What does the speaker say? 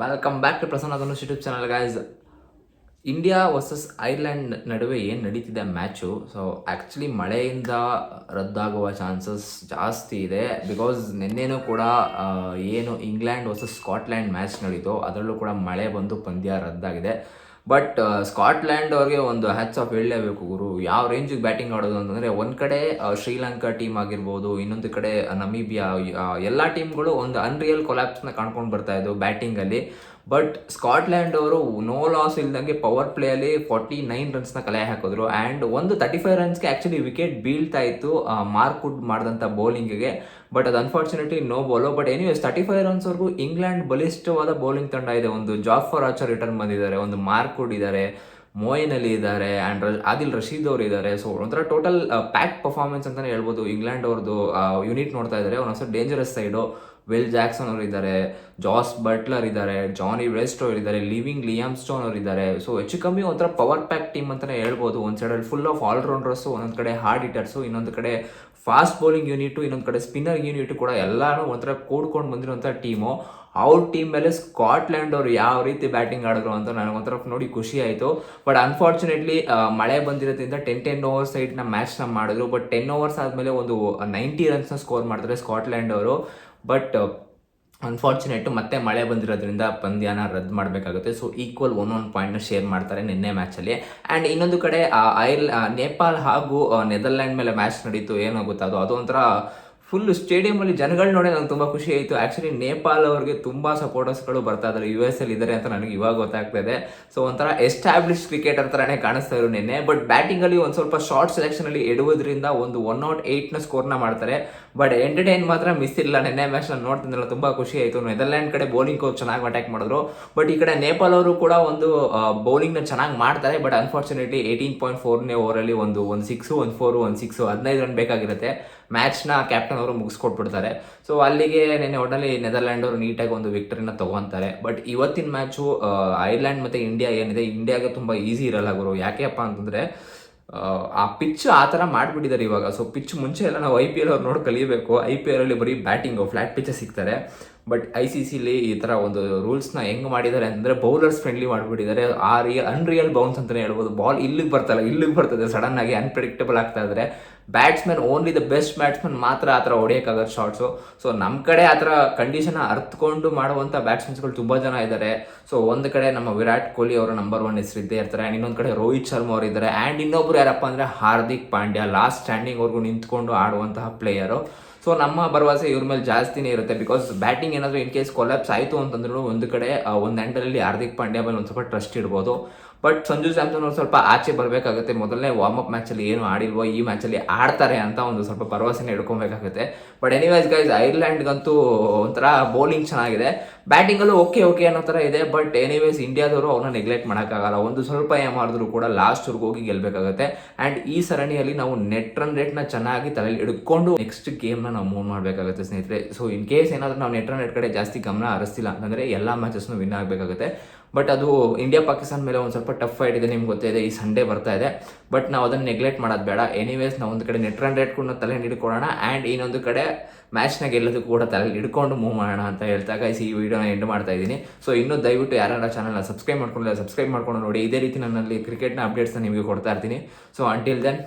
Welcome back to Prasanna Dhanush YouTube channel guys India versus Ireland ನಡುವೆ ಏನು ನಡೀತಿದೆ match so actually ಮಳೆಯಿಂದ ರದ್ದಾಗುವ chances ಜಾಸ್ತಿ ಇದೆ. ಬಿಕಾಸ್ ನಿನ್ನೆನೂ ಕೂಡ ಏನು ಇಂಗ್ಲೆಂಡ್ ವರ್ಸಸ್ ಸ್ಕಾಟ್ಲ್ಯಾಂಡ್ ಮ್ಯಾಚ್ ನಡೀತು. ಅದರಲ್ಲೂ ಕೂಡ ಮಳೆ ಬಂದು ಪಂದ್ಯ ರದ್ದಾಗಿದೆ. ಬಟ್ ಸ್ಕಾಟ್ಲ್ಯಾಂಡ್ ಅವ್ರಿಗೆ ಒಂದು ಹ್ಯಾಚ್ ಆಫ್ ಹೇಳಲೇಬೇಕು ಗುರು. ಯಾವ ರೇಂಜಿಗೆ ಬ್ಯಾಟಿಂಗ್ ಆಡೋದು ಅಂತಂದರೆ ಒಂದು ಕಡೆ ಶ್ರೀಲಂಕಾ ಟೀಮ್ ಆಗಿರ್ಬೋದು, ಇನ್ನೊಂದು ಕಡೆ ನಮೀಬಿಯಾ ಎಲ್ಲ ಟೀಮ್ಗಳು ಒಂದು ಅನ್ರಿಯಲ್ ಕೊಲ್ಯಾಪ್ಸ್ನ ಕಾಣ್ಕೊಂಡು ಬರ್ತಾ ಇದ್ದವು ಬ್ಯಾಟಿಂಗಲ್ಲಿ ಬಟ್ ಸ್ಕಾಟ್ಲ್ಯಾಂಡ್ ಅವರು ನೋ ಲಾಸ್ ಇಲ್ದಂಗೆ ಪವರ್ ಪ್ಲೇಯಲ್ಲಿ ಫಾರ್ಟಿ ನೈನ್ ರನ್ಸ್ನ ಕಲೆ ಹಾಕಿದ್ರು. ಆ್ಯಂಡ್ ಒಂದು ತರ್ಟಿ ಫೈವ್ ರನ್ಸ್ಗೆ ಆ್ಯಕ್ಚುಲಿ ವಿಕೆಟ್ ಬೀಳ್ತಾ ಇತ್ತು ಮಾರ್ಕುಡ್ ಮಾಡಿದಂಥ ಬೌಲಿಂಗಿಗೆ ಬಟ್ ಅದು unfortunately no ball but anyways thirty five ರನ್ಸ್ವರೆಗೂ England ಬಲಿಷ್ಠವಾದ ಬೌಲಿಂಗ್ ತಂಡ ಇದೆ. ಒಂದು ಜಾಫರ್ ಆಚರ್ ರಿಟರ್ನ್ ಬಂದಿದ್ದಾರೆ, ಒಂದು ಮಾರ್ಕುಡ್ ಇದ್ದಾರೆ ಮೋಯಿನ್ ಅಲ್ಲಿ ಇದ್ದಾರೆ ಆ್ಯಂಡ್ ಆದಿಲ್ ರಶೀದ್ ಅವರು ಇದ್ದಾರೆ. ಸೊ ಒಂಥರ ಟೋಟಲ್ ಪ್ಯಾಕ್ ಪರ್ಫಾರ್ಮೆನ್ಸ್ ಅಂತಲೇ ಹೇಳ್ಬೋದು. ಇಂಗ್ಲೆಂಡ್ ಅವ್ರದ್ದು ಯೂನಿಟ್ ನೋಡ್ತಾ ಇದ್ದಾರೆ. ಒಂದೊಂದು ಡೇಂಜರಸ್ ಸೈಡು ವಿಲ್ ಜಾಕ್ಸನ್ ಅವರು ಇದ್ದಾರೆ ಜಾಸ್ ಬಟ್ಲರ್ ಇದ್ದಾರೆ ಜಾನಿ ವೆಸ್ಟ್ ಅವರು ಇದ್ದಾರೆ ಲಿವಿಂಗ್ ಲಿಯಾಮ್ ಸ್ಟೋನ್ ಅವರು ಇದ್ದಾರೆ ಸೊ ಹೆಚ್ಚು ಕಮ್ಮಿ ಒಂಥರ ಪವರ್ ಪ್ಯಾಕ್ ಟೀಮ್ ಅಂತಲೇ ಹೇಳ್ಬೋದು. ಒಂದು ಸೈಡಲ್ಲಿ ಫುಲ್ ಆಫ್ ಆಲ್ರೌಂಡರ್ಸು ಒಂದೊಂದು ಕಡೆ ಹಾರ್ಡ್ ಹಿಟರ್ಸು ಇನ್ನೊಂದು ಕಡೆ ಫಾಸ್ಟ್ ಬೌಲಿಂಗ್ ಯೂನಿಟು ಇನ್ನೊಂದು ಕಡೆ ಸ್ಪಿನ್ನರ್ ಯೂನಿಟ್ ಕೂಡ ಎಲ್ಲಾನು ಒಂಥರ ಕೂಡ್ಕೊಂಡು ಬಂದಿರುವಂಥ ಟೀಮು ಅವ್ರ ಟೀಮ್ ಮೇಲೆ ಸ್ಕಾಟ್ಲ್ಯಾಂಡ್ ಅವರು ಯಾವ ರೀತಿ ಬ್ಯಾಟಿಂಗ್ ಆಡಿದ್ರು ಅಂತ ನನಗೊಂಥರ ನೋಡಿ ಖುಷಿ ಆಯಿತು. ಬಟ್ ಅನ್ಫಾರ್ಚುನೇಟ್ಲಿ ಮಳೆ ಬಂದಿರೋದ್ರಿಂದ ಟೆನ್ ಟೆನ್ ಓವರ್ಸ್ ಸೈಡ್ನ ಮ್ಯಾಚ್ನ ಮಾಡಿದ್ರು. ಬಟ್ ಟೆನ್ ಓವರ್ಸ್ ಆದಮೇಲೆ ಒಂದು ನೈಂಟಿ ರನ್ಸ್ನ ಸ್ಕೋರ್ ಮಾಡಿದ್ರೆ ಸ್ಕಾಟ್ಲ್ಯಾಂಡ್ ಅವರು. ಬಟ್ ಅನ್ಫಾರ್ಚುನೇಟು ಮತ್ತೆ ಮಳೆ ಬಂದಿರೋದ್ರಿಂದ ಪಂದ್ಯನ ರದ್ದು ಮಾಡಬೇಕಾಗುತ್ತೆ. ಸೊ ಈಕ್ವಲ್ ಒನ್ ಒನ್ ಪಾಯಿಂಟ್ನ ಶೇರ್ ಮಾಡ್ತಾರೆ ನಿನ್ನೆ ಮ್ಯಾಚಲ್ಲಿ ಆ್ಯಂಡ್ ಇನ್ನೊಂದು ಕಡೆ ಐರ್ಲ್ ನೇಪಾಲ್ ಹಾಗೂ ನೆದರ್ಲ್ಯಾಂಡ್ ಮೇಲೆ ಮ್ಯಾಚ್ ನಡೀತು. ಏನೋ ಅದು ಅದು ಒಂಥರ ಫುಲ್ ಸ್ಟೇಡಿಯಮಲ್ಲಿ ಜನಗಳು ನೋಡಿ ನಂಗೆ ತುಂಬ ಖುಷಿ ಆಯಿತು. ಆ್ಯಕ್ಚುಲಿ ನೇಪಾಲ್ ಅವ್ರಿಗೆ ತುಂಬ ಸಪೋರ್ಟರ್ಸ್ಗಳು ಬರ್ತಾ ಇದ್ದಾರೆ ಯು ಎಸ್ ಅಲ್ಲಿ ಇದ್ದಾರೆ ಅಂತ ನನಗೆ ಇವಾಗ ಗೊತ್ತಾಗ್ತಾ ಇದೆ. ಸೊ ಒಂಥರ ಎಸ್ಟಾಬ್ಲಿಷ್ ಕ್ರಿಕೆಟರ್ ಥರನೇ ಕಾಣಿಸ್ತಾ ಇದ್ರು ನಿನ್ನೆ. ಬಟ್ ಬ್ಯಾಟಿಂಗಲ್ಲಿ ಒಂದು ಸ್ವಲ್ಪ ಶಾರ್ಟ್ ಸೆಲೆಕ್ಷನಲ್ಲಿ ಎಡುವುದರಿಂದ ಒಂದು ಒನ್ ನಾಟ್ ಏಯ್ಟ್ನ ಸ್ಕೋರ್ನ ಮಾಡ್ತಾರೆ. ಬಟ್ ಎಂಟರ್ಟೈನ್ ಮಾತ್ರ ಮಿಸ್ ಇಲ್ಲ ನಿನ್ನೆ ಮ್ಯಾಚ್ ನಾನು ನೋಡ್ತಿದ್ದೆಲ್ಲ ತುಂಬ ಖುಷಿ ಆಯಿತು. ನೆದರ್ಲ್ಯಾಂಡ್ ಕಡೆ ಬೌಲಿಂಗ್ ಕೋಚ್ ಚೆನ್ನಾಗಿ ಅಟ್ಯಾಕ್ ಮಾಡಿದ್ರು. ಬಟ್ ಈ ಕಡೆ ನೇಪಾಲ್ ಅವರು ಕೂಡ ಒಂದು ಬೌಲಿಂಗ್ನ ಚೆನ್ನಾಗಿ ಮಾಡ್ತಾರೆ. ಬಟ್ ಅನ್ಫಾರ್ಚುನೇಟ್ಲಿ ಏಯ್ಟೀನ್ ಪಾಯಿಂಟ್ ಫೋರ್ನೇ ಓವರಲ್ಲಿ ಒಂದು ಒಂದು ಸಿಕ್ಸು ಒಂದು ಫೋರು ಒಂದು ಸಿಕ್ಸು ಹದಿನೈದು ರನ್ ಬೇಕಾಗಿರುತ್ತೆ. ಮ್ಯಾಚ್ನ ಕ್ಯಾಪ್ಟನ್ ಅವರು ಮುಗಿಸ್ಕೊಟ್ಬಿಡ್ತಾರೆ. ಸೊ ಅಲ್ಲಿಗೆ ನೆನ್ನೆ ಒಟ್ಟಲ್ಲಿ ನೆದರ್ಲ್ಯಾಂಡ್ ಅವರು ನೀಟಾಗಿ ಒಂದು ವಿಕ್ಟರಿನ ತಗೊಂತಾರೆ. ಬಟ್ ಇವತ್ತಿನ ಮ್ಯಾಚು ಐರ್ಲ್ಯಾಂಡ್ ಮತ್ತು ಇಂಡಿಯಾ ಏನಿದೆ ಇಂಡಿಯಾಗೆ ತುಂಬ ಈಸಿ ಇರಲ್ಲ ಗುರು. ಯಾಕೆಪ್ಪ ಅಂತಂದರೆ, ಆ ಪಿಚ್ ಆ ಥರ ಮಾಡಿಬಿಟ್ಟಿದ್ದಾರೆ ಇವಾಗ. ಸೊ ಪಿಚ್ ಮುಂಚೆ ಎಲ್ಲ ನಾವು ಐ ಪಿ ಎಲ್ ಅವ್ರು ನೋಡಿ ಕಲಿಯಬೇಕು ಐ ಪಿ ಎಲ್ ಅಲ್ಲಿ ಬರೀ ಬ್ಯಾಟಿಂಗು ಫ್ಲಾಟ್ ಪಿಚ್ ಸಿಗ್ತಾರೆ. ಬಟ್ ಐ ಸಿ ಸಿಲಿ ಈ ಥರ ಒಂದು ರೂಲ್ಸ್ನ ಹೆಂಗೆ ಮಾಡಿದ್ದಾರೆ ಅಂದರೆ ಬೌಲರ್ಸ್ ಫ್ರೆಂಡ್ಲಿ ಮಾಡಿಬಿಟ್ಟಿದ್ದಾರೆ. ಆ ರಿಯಲ್ ಅನ್ರಿಯಲ್ ಬೌನ್ಸ್ ಅಂತಲೇ ಹೇಳ್ಬೋದು. ಬಾಲ್ ಇಲ್ಲಿಗೆ ಬರ್ತಲ್ಲ, ಇಲ್ಲಿಗೆ ಬರ್ತದೆ. ಸಡನ್ ಆಗಿ ಅನ್ಪ್ರೆಡಿಕ್ಟಬಲ್ ಆಗ್ತಾ ಇದ್ದಾರೆ batsman only the best batsman ಮಾತ್ರ ಆ ಥರ ಹೊಡೆಯೋಕ್ಕಾಗತ್ತೆ ಶಾರ್ಟ್ಸು ಸೊ ನಮ್ಮ ಕಡೆ ಆ ಥರ ಕಂಡೀಷನ್ ಅರ್ತ್ಕೊಂಡು ಮಾಡುವಂಥ ಬ್ಯಾಟ್ಸ್ಮನ್ಸ್ಗಳು ತುಂಬ ಜನ ಇದ್ದಾರೆ. ಸೊ ಒಂದು ಕಡೆ ನಮ್ಮ ವಿರಾಟ್ ಕೊಹ್ಲಿ ಅವರ ನಂಬರ್ ಒನ್ ಹೆಸರಿದ್ದೇ ಇರ್ತಾರೆ. ಆ್ಯಂಡ್ ಇನ್ನೊಂದು ಕಡೆ ರೋಹಿತ್ ಶರ್ಮಾ ಅವರು ಇದ್ದಾರೆ. ಆ್ಯಂಡ್ ಇನ್ನೊಬ್ರು ಯಾರಪ್ಪ ಅಂದರೆ ಹಾರ್ದಿಕ್ ಪಾಂಡ್ಯ ಲಾಸ್ಟ್ ಸ್ಟ್ಯಾಂಡಿಂಗ್ವರೆಗೂ ನಿಂತ್ಕೊಂಡು ಆಡುವಂತಹ ಪ್ಲೇಯರು ಸೊ ನಮ್ಮ ಭರವಸೆ ಇವ್ರ ಮೇಲೆ ಜಾಸ್ತಿನೇ ಇರುತ್ತೆ. ಬಿಕಾಸ್ ಬ್ಯಾಟಿಂಗ್ ಏನಾದರೂ ಇನ್ ಕೇಸ್ ಕೊಲಾಪ್ಸ್ ಆಯಿತು ಅಂತಂದ್ರೂ ಒಂದು ಕಡೆ ಒಂದು ಹ್ಯಾಂಡಲಲ್ಲಿ ಹಾರ್ದಿಕ್ ಪಾಂಡ್ಯ ಮೇಲೆ ಒಂದು ಸ್ವಲ್ಪ ಟ್ರಸ್ಟ್ ಇಡ್ಬೋದು. ಬಟ್ ಸಂಜು ಸ್ಯಾಮ್ಸನ್ ಅವ್ರು ಸ್ವಲ್ಪ ಆಚೆ ಬರಬೇಕಾಗುತ್ತೆ. ಮೊದಲನೇ ವಾರ್ಮ್ ಅಪ್ ಮ್ಯಾಚಲ್ಲಿ ಏನು ಆಡಿಲ್ವೋ, ಈ ಮ್ಯಾಚಲ್ಲಿ ಆಡ್ತಾರೆ ಅಂತ ಒಂದು ಸ್ವಲ್ಪ ಭರವಸೆನ ಇಡ್ಕೊಬೇಕಾಗುತ್ತೆ ಬಟ್ ಎನಿವೈಸ್ ಗೈಸ್ ಐರ್ಲ್ಯಾಂಡ್ಗಂತೂ ಒಂಥರ ಬೌಲಿಂಗ್ ಚೆನ್ನಾಗಿದೆ. ಬ್ಯಾಟಿಂಗಲ್ಲೂ ಓಕೆ ಓಕೆ ಅನ್ನೋ ಥರ ಇದೆ. ಬಟ್ ಎನಿವೇಸ್ ಇಂಡಿಯಾದವರು ಅವ್ರನ್ನ ನೆಗ್ಲೆಕ್ಟ್ ಮಾಡೋಕ್ಕಾಗಲ್ಲ. ಒಂದು ಸ್ವಲ್ಪ ಮಾಡಿದ್ರು ಕೂಡ ಲಾಸ್ಟ್ವರೆಗೂ ಹೋಗಿ ಗೆಲ್ಲಬೇಕಾಗುತ್ತೆ ಆ್ಯಂಡ್ ಈ ಸರಣಿಯಲ್ಲಿ ನಾವು ನೆಟ್ ರನ್ ರೇಟ್ನ ಚೆನ್ನಾಗಿ ತಲೆಯಲ್ಲಿ ಹಿಡ್ಕೊಂಡು ನೆಕ್ಸ್ಟ್ ಗೇಮ್ನ ನಾವು ಮೂವ್ ಮಾಡಬೇಕಾಗುತ್ತೆ ಸ್ನೇಹಿತರೆ. ಸೊ ಇನ್ ಕೇಸ್ ಏನಾದರೂ ನಾವು ನೆಟ್ ರನ್ ರೇಟ್ ಕಡೆ ಜಾಸ್ತಿ ಗಮನ ಹರಿಸ್ತಿಲ್ಲ ಅಂತಂದರೆ ಎಲ್ಲ ಮ್ಯಾಚಸ್ನು ವಿನ್ ಆಗಬೇಕಾಗುತ್ತೆ. ಬಟ್ ಅದು ಇಂಡಿಯಾ ಪಾಕಿಸ್ತಾನ ಮೇಲೆ ಒಂದು ಸ್ವಲ್ಪ ಟಫ್ ಫೈಟ್ ಇದೆ, ನಿಮ್ಗೆ ಗೊತ್ತಿದೆ ಈ ಸಂಡೇ ಬರ್ತಾ ಇದೆ. ಬಟ್ ನಾವು ಅದನ್ನು ನೆಗ್ಲೆಕ್ಟ್ ಮಾಡೋದು ಬೇಡ. ಎನಿವೇಸ್ ನಾವು ಒಂದು ಕಡೆ ನೆಟ್ ರನ್ ರೇಟ್ ಕೂಡ ತಲೆ ಹಿಡ್ಕೊಳ್ಳೋಣ. ಆ್ಯಂಡ್ ಇನ್ನೊಂದು ಕಡೆ ಮ್ಯಾಚ್ನ ಗೆಲ್ಲೋದಕ್ಕೂ ಕೂಡ ತಲೆ ಹಿಡ್ಕೊಂಡು ಮೂವ್ ಮಾಡೋಣ ಅಂತ ಹೇಳ್ತಾ ಈ ವಿಡಿಯೋನ ಎಂಡ್ ಮಾಡ್ತಾ ಇದ್ದೀನಿ. ಸೊ ಇನ್ನೂ ದಯವಿಟ್ಟು ಯಾರು ಚಾನಲ್ನ ಸಬ್ಸ್ಕ್ರೈಬ್ ಮಾಡ್ಕೊಂಡಿಲ್ಲ ಸಬ್ಸ್ಕ್ರೈಬ್ ಮಾಡ್ಕೊಂಡು ನೋಡಿ. ಇದೇ ರೀತಿ ನನ್ನಲ್ಲಿ ಕ್ರಿಕೆಟ್ನ ಅಪ್ಡೇಟ್ಸ್ನ ನಿಮಗೆ ಕೊಡ್ತಾ ಇರ್ತೀನಿ. So until then